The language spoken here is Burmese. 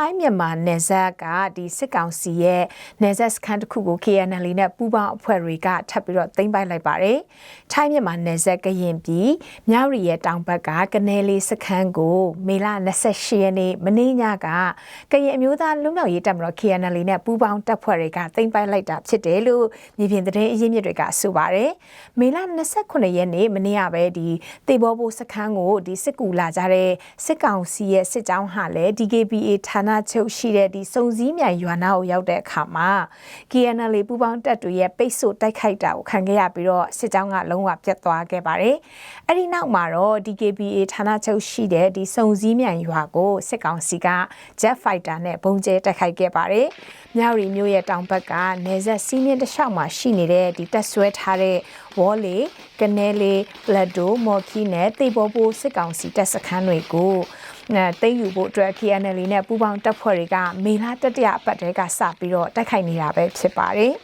ထိုင်းမြန်မာနယ်စပ်ကဒီစစ်ကောင်စီရဲ့နယ်စပ်စခန်းတစ်ခုကို KNL နဲ့ပူးပေါင်းအဖွဲ့တွေကထပ်ပြီးတော့သိမ်းပိုက်လိုက်ပါတယ်။ထိုင်းမြန်မာနယ်စပ်ကရင်ပြည်မြဝတီရဲ့တောင်ဘက်ကကနေလေးစခန်းကိုမေလ28ရက်နေ့မနေ့ညကကရင်အမျိုးသားလူမျိုးရေးတပ်မတော် KNL နဲ့ပူးပေါင်းတပ်ဖွဲ့တွေကသိမ်းပိုက်လိုက်တာဖြစ်တယ်လို့မြေပြင်သတင်းအရင်းမြစ်တွေကဆိုပါတယ်။မေလ29ရက်နေ့မနေ့ကပဲဒီတေဘောဘိုစခန်းကိုဒီစစ်ကူလာကြတဲ့စစ်ကောင်စီရဲ့စစ်ကြောင်းဟာလည်း DKBA ဌာနချုပ်ရှိတဲ့ဒီစုံစည်းမြိုင်ရွာနာကိုရောက်တဲ့အခါမှာ KNL ပူးပေါင်းတပ်တွေရဲ့ပိတ်ဆို့တိုက်ခိုက်တာကိုခံခဲ့ရပြီးတော့စစ်ကြောင်းကလုံးဝပြတ်သွားခဲ့ပါတယ်။အဲ့ဒီနောက်မှာတော့ DKBA ဌာနချုပ်ရှိတဲ့ဒီစုံစည်းမြိုင်ရွာကိုစစ်ကောင်စီက Jet Fighter နဲ့ဘုံကျဲတိုက်ခိုက်ခဲ့ပါတယ်။မြောက်ရီမျိုးရဲ့တောင်ဘက်ကနေဆက်စီးမြင့်တစ်လျှောက်မှာရှိနေတဲ့ဒီတက်ဆွဲထားတဲ့ ဝေါ်လေကနေလေပလက်ဒိုမော်ခီနဲ့တေဘောပိုစစ်ကောင်စီတပ်စခန်းတွေကိုအဲသိမ်းယူဖို့အတွက် KNL နဲ့ပူးပေါင်းတပ်ဖွဲ့တွေကမေလာတတရအပတ်တဲကစပြီးတော့တိုက်ခိုက်နေတာပဲဖြစ်ပါတယ်။